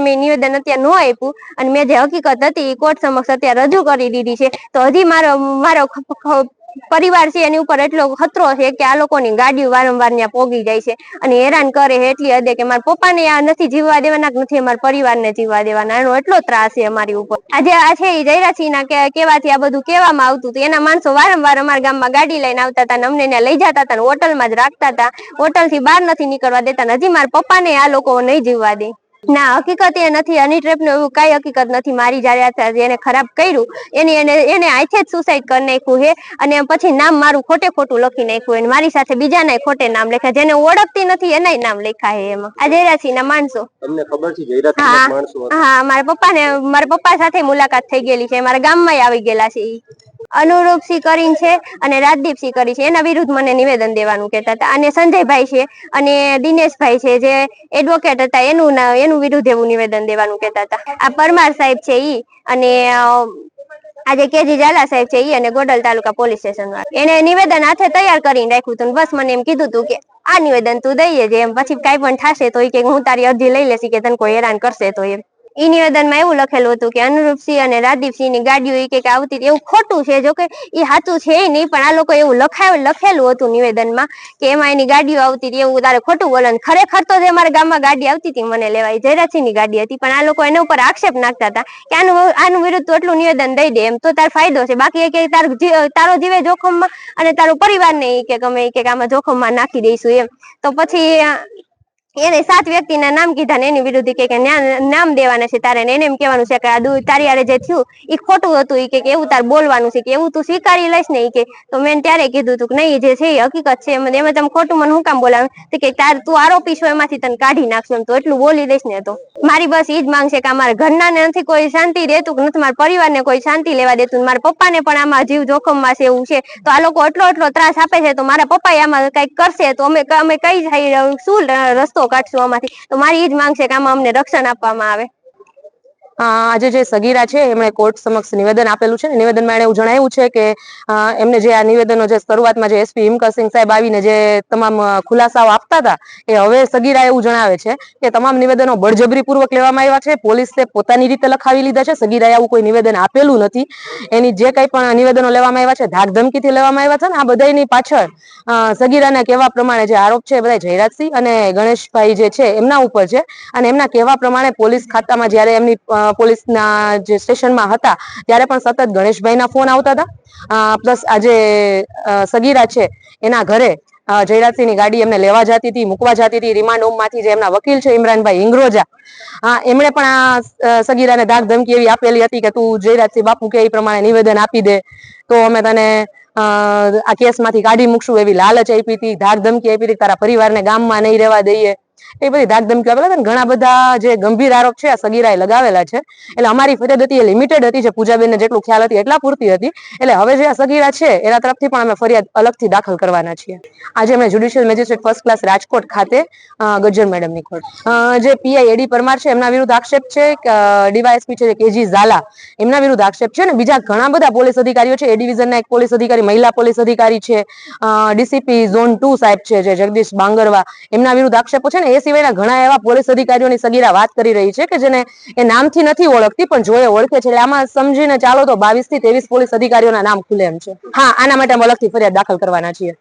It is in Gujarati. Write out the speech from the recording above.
મેં નિવેદન અત્યારે ન આપ્યું અને મેં જે હકીકત હતી એ કોર્ટ સમક્ષ અત્યારે રજૂ કરી દીધી છે. તો હજી મારો મારો પરિવાર છે એની ઉપર એટલો ખતરો છે કે આ લોકોની ગાડીઓ વારંવાર ત્યાં પોગી જાય છે. અને હેરાન કરે એટલી હદે કે મારા પપ્પાને આ નથી જીવવા દેવાના નથી અમારા પરિવારને જીવવા દેવાના. એનો એટલો ત્રાસ છે અમારી ઉપર. આજે આ છે એ જયરાસિંહના કેવાથી આ બધું કહેવામાં આવતું હતું. એના માણસો વારંવાર અમારા ગામમાં ગાડી લઈને આવતા હતા અમને ત્યાં લઈ જતા હતા હોટલમાં જ રાખતા હતા. હોટલથી બહાર નથી નીકળવા દેતા હજી મારા પપ્પાને આ લોકો નહીં જીવવા દે. ના હકીકત એ નથી. હની ટ્રેપનું એવું કઈ હકીકત નથી. મારી જયારે એને ખરાબ કર્યું એની એને એને આથે જ સુસાઇડ કરી નાખ્યું હે અને પછી નામ મારું ખોટે ખોટું લખી નાખ્યું અને મારી સાથે બીજાના ખોટે નામ લખ્યા જેને ઓળખતી નથી એનાય નામ લખ્યા હે એમાં. આ જયરાસિંહ ના માણસો. તમને ખબર છે જયરાજ હા. માણસો હા મારા પપ્પા ને મારા પપ્પા સાથે મુલાકાત થઈ ગયેલી છે. મારા ગામમાં આવી ગયેલા છે અનુરૂપસિંહ કરીને છે અને રાજદીપસિંહ કરી છે. એના વિરુદ્ધ મને નિવેદન દેવાનું કહેતા હતા. અને સંજયભાઈ છે અને દિનેશભાઈ છે જે એડવોકેટ હતા. એનું એનું વિરુદ્ધ એવું નિવેદન દેવાનું કહેતા હતા. આ પરમાર સાહેબ છે ઈ અને આજે કેજી ઝાલા સાહેબ છે ઈ અને ગોડલ તાલુકા પોલીસ સ્ટેશન એને નિવેદન હાથે તૈયાર કરીને રાખ્યું હતું બસ મને એમ કીધું હતું કે, આ નિવેદન તું દઈએ જે એમ પછી કાંઈ પણ થશે તો એ કે હું તારી અરજી લઈ લેશી કે તને કોઈ હેરાન કરશે તો એમ. ઈ નિવેદનમાં એવું લખેલું હતું કે અનુરૂપસિંહ અને રાજદીપસિંહની ગાડીઓ એ કે આવતી. એવું ખોટું છે જોકે એ સાચું છે નહીં, પણ આ લોકો એવું લખાયું લખેલું હતું નિવેદનમાં કે એમાં એની ગાડીઓ આવતી હતી. એવું તારે ખોટું બોલે ખરેખર તો જે અમારા ગામમાં ગાડી આવતી હતી મને લેવાય. જયરાજસિંહની ગાડી હતી, પણ આ લોકો એના ઉપર આક્ષેપ નાખતા હતા કે આનું આનું વિરુદ્ધ તું એટલું નિવેદન દઈ દે. એમ તો તાર ફાયદો છે. બાકી એ કે તાર તારો જીવે જોખમમાં અને તારો પરિવારને એ કે ગમે કે આમાં જોખમમાં નાખી દઈશું એમ. તો પછી એને સાત વ્યક્તિના નામ કીધા ને એની વિરુદ્ધ કે નામ દેવાના છે, તારે એને એમ કહેવાનું છે કે આ તારી આરે જે થયું એ ખોટું હતું એ કે એવું તાર બોલવાનું છે કે એવું તું સ્વીકારી લઈશ ને એ કે. તો મેં ત્યારે કીધું હતું કે નહીં જે છે એ હકીકત છે, એમ એમાં તમે ખોટું મને હું કામ બોલાવે તો કે તાર, તું આરોપી છો એમાંથી, તને કાઢી નાખશું તો એટલું બોલી દઈશ ને તો. મારી બસ એ જ માંગ છે કે અમારા ઘરના નથી કોઈ શાંતિ રહેતું કે નથી, મારા પરિવારને કોઈ શાંતિ લેવા દેતું મારા પપ્પાને પણ આમાં જીવ જોખમમાં છે એવું છે. તો આ લોકો એટલો એટલો ત્રાસ આપે છે, તો મારા પપ્પા આમાં કંઈક કરશે, તો અમે અમે કઈ શું રસ્તો કાઢશું આમાંથી. તો મારી એ જ માંગ છે કે આમાં અમને રક્ષણ આપવામાં આવે. આજે જે સગીરા છે, એમણે કોર્ટ સમક્ષ નિવેદન આપેલું છે નિવેદનમાં એણે એવું જણાવ્યું છે કે એમને જે આ નિવેદનો જે શરૂઆતમાં જે એસપી હિમકરસિંહ સાહેબ આવીને જે તમામ ખુલાસાઓ આપતા હતા, એ હવે સગીરા એવું જણાવે છે કે તમામ નિવેદનો બળજબરીપૂર્વક લેવામાં આવ્યા છે, પોલીસે પોતાની રીતે લખાવી લીધા છે, સગીરાએ આવું કોઈ નિવેદન આપેલું નથી. એની જે કંઈ પણ નિવેદનો લેવામાં આવ્યા છે, ધાકધમકીથી લેવામાં આવ્યા છે ને, આ બધાની પાછળ સગીરાના કહેવા પ્રમાણે જે આરોપ છે, એ બધા જયરાજસિંહ અને ગણેશભાઈ જે છે, એમના ઉપર છે. અને એમના કહેવા પ્રમાણે પોલીસ ખાતામાં જ્યારે એમની પોલીસના જે સ્ટેશનમાં હતા, ત્યારે પણ સતત ગણેશભાઈના ફોન આવતા હતા. પ્લસ આજે સગીરા છે, એના ઘરે જયરાજસિંહની ગાડી એમને લેવા જતી હતી, મૂકવા જતી હતી. રિમાન્ડ હોમમાંથી જે એમના વકીલ છે, ઇમરાનભાઈ ઇંગ્રોજા. હા એમણે પણ આ સગીરાને ધાક ધમકી એવી આપેલી હતી કે તું જયરાજસિંહ બાપુ કે એ પ્રમાણે નિવેદન આપી દે. તો અમે તને આ કેસમાંથી કાઢી મૂકશું એવી લાલચ આપી હતી ધાક ધમકી આપી હતી તારા પરિવારને ગામમાં નહીં રહેવા દઈએ. એ બધી ધાક ધમકી આપેલા હતા ઘણા બધા જે ગંભીર આરોપ છે, આ સગીરાએ લગાવેલા છે. એટલે અમારી ફરિયાદ હતી, એ લિમિટેડ હતી, જે પૂજાબેનને જેટલું ખ્યાલ હતી, એટલા પૂરતી હતી. એટલે હવે જે આ સગીરા છે, એના તરફથી પણ અમે ફરિયાદ અલગથી દાખલ કરવાના છીએ. આજે અમે judicial magistrate first class Rajkot ખાતે ગજ્જર મેડમની કોર્ટ જે પીઆઈ એડી પરમાર છે, એમના વિરુદ્ધ આક્ષેપ છે ડીવાયએસપી છે કેજી ઝાલા એમના વિરુદ્ધ આક્ષેપ છે ને બીજા ઘણા બધા પોલીસ અધિકારીઓ છે એ ડિવિઝનના એક પોલીસ અધિકારી, મહિલા પોલીસ અધિકારી છે ડીસીપી ઝોન ટુ સાહેબ છે, જે જગદીશ બાંગરવા, એમના વિરુદ્ધ આક્ષેપો છે ને એ સિવાયના ઘણા એવા પોલીસ અધિકારીઓની સગીરા વાત કરી રહી છે કે જેને એ નામથી નથી ઓળખતી, પણ જોયે એ ઓળખે છે. એટલે આમાં સમજીને ચાલો તો બાવીસથી ત્રેવીસ પોલીસ અધિકારીઓના નામ ખુલે એમ છે. હા, આના માટે અમે અલગથી ફરિયાદ દાખલ કરવાના છીએ.